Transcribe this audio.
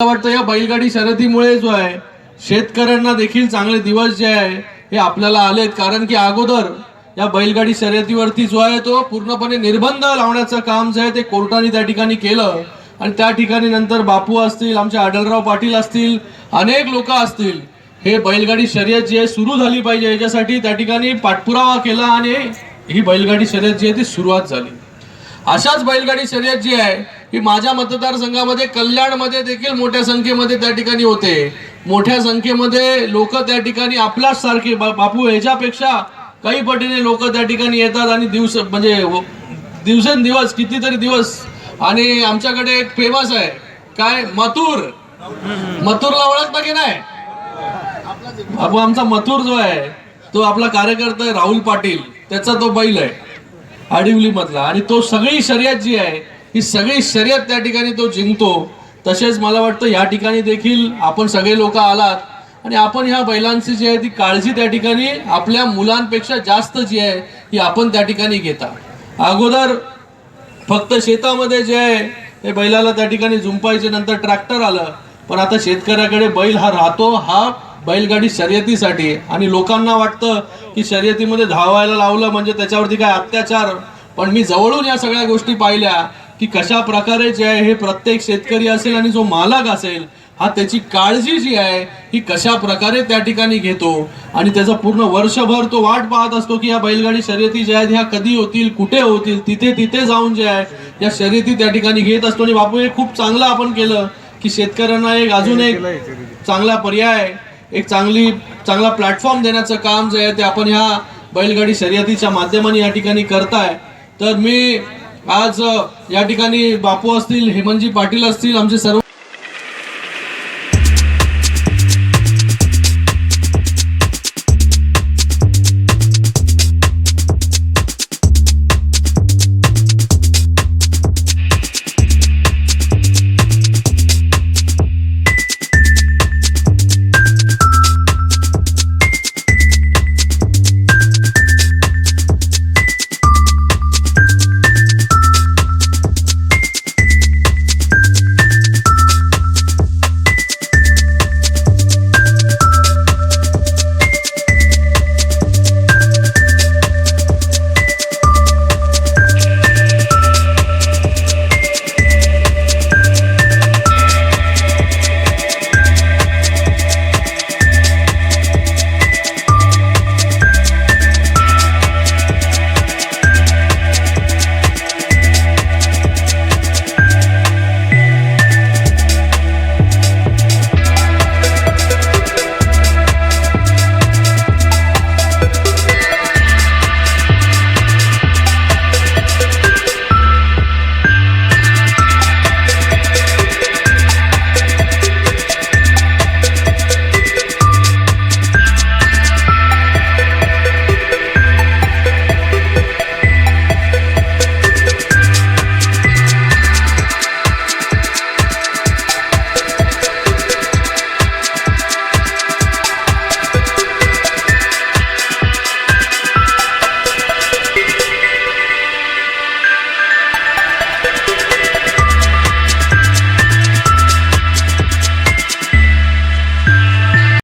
मला वाटतं या बैलगाडी शर्यतीमुळे जो आहे शेतकऱ्यांना देखील चांगले दिवस जे आहे हे आपल्याला आलेत. कारण की अगोदर या बैलगाडी शर्यतीवरती जो आहे तो पूर्णपणे निर्बंध लावण्याचं काम जे आहे ते कोर्टाने त्या ठिकाणी केलं. आणि त्या ठिकाणी नंतर बापू असतील आमचे आढळराव पाटील असतील अनेक लोक असतील. हे बैलगाडी शर्यत जी आहे सुरू झाली पाहिजे. याच्यासाठी त्या ठिकाणी पाठपुरावा केला आणि ही बैलगाडी शर्यत जी आहे ती सुरुवात झाली. अशाच बैलगाडी शर्यत जी आहे की माझ्या मतदारसंघामध्ये कल्याणमध्ये देखील मोठ्या संख्येमध्ये त्या ठिकाणी होते. मोठ्या संख्येमध्ये लोक त्या ठिकाणी आपल्याच सारखे बापू ह्याच्यापेक्षा काही पटीने लोक त्या ठिकाणी येतात आणि दिवस म्हणजे हो, दिवसेंदिवस कितीतरी दिवस. आणि आमच्याकडे एक फेमस आहे. काय? मथुर. मथुरला ओळखता की नाही? बापू आमचा मथुर जो आहे तो आपला कार्यकर्ता आहे राहुल पाटील. त्याचा तो बैल आहे आडिवली मधला आणि तो सगळी शर्यत जी आहे ही सगळी शर्यत त्या ठिकाणी तो जिंकतो. तसेच मला वाटतं या ठिकाणी देखील आपण सगळे लोक आलात आणि आपण ह्या बैलांची जी आहे ती काळजी त्या ठिकाणी आपल्या मुलांपेक्षा जास्त जी आहे ती आपण त्या ठिकाणी घेता. अगोदर फक्त शेतामध्ये जे आहे ते बैलाला त्या ठिकाणी झुंपायचे नंतर ट्रॅक्टर आलं. पण आता शेतकऱ्याकडे बैल हा राहतो हा बैलगाडी शर्यतीसाठी. आणि लोकांना वाटतं की शर्यतीमध्ये धावायला लावलं म्हणजे त्याच्यावरती काय अत्याचार. पण मी जवळून या सगळ्या गोष्टी पाहिल्या. की कशा प्रकारे जे आहे हे प्रत्येक शेतकरी असेल आणि जो मालक असेल हा त्याची काळजी जी आहे ही कशा प्रकारे त्या ठिकाणी घेतो. आणि त्याचा पूर्ण वर्षभर तो वाट पाहत असतो की या बैलगाडी शर्यती ज्या आहेत ह्या कधी होतील कुठे होतील तिथे तिथे जाऊन जे आहे या शर्यती त्या ठिकाणी घेत असतो. आणि बापू हे खूप चांगलं आपण केलं की शेतकऱ्यांना एक अजून एक चांगला पर्याय एक चांगली चांगला प्लॅटफॉर्म देण्याचं काम जे आहे ते आपण ह्या बैलगाडी शर्यतीच्या माध्यमाने या ठिकाणी करताय. तर मी आज या ठिकाणी बापू असतील हेमंतजी पाटील असतील आमचे सर्व